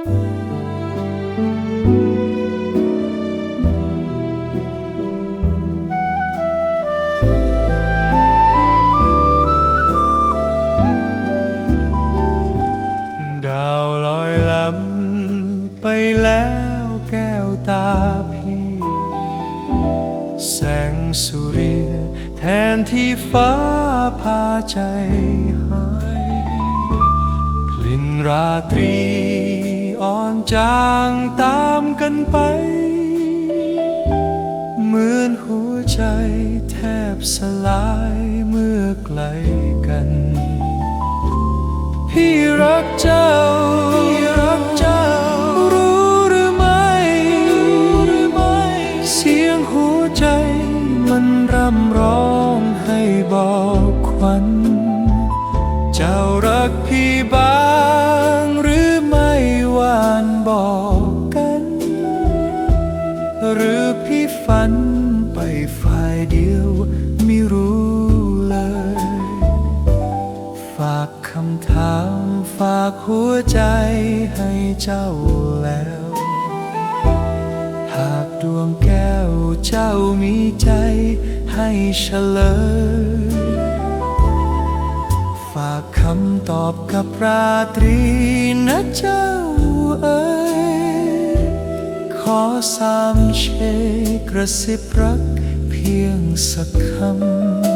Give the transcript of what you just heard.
ดาวลอยลำไปแล้วแก้วตาพี่ แสงสุริยแทนที่ฟ้าพาใจหาย กลิ่นราตรี อ่อนจางตามกันไป เหมือนหัวใจแทบสลายเมื่อไกลกัน พี่รักเจ้าพี่รักเจ้า รู้หรือไม่รู้หรือไม่เสียงหัวใจมันร่ำร้องให้บอกควัน เจ้ารักพี่บ้า รือพี่ฝันไปฝ่ายเดียวไม่รู้เลย ฝากคำถามฝากหัวใจให้เจ้าแล้ว หากดวงแก้วเจ้ามีใจให้เฉลย ฝากคำตอบกับราตรีนะเจ้า อสามเชกระสิบรักเพียงสักคำ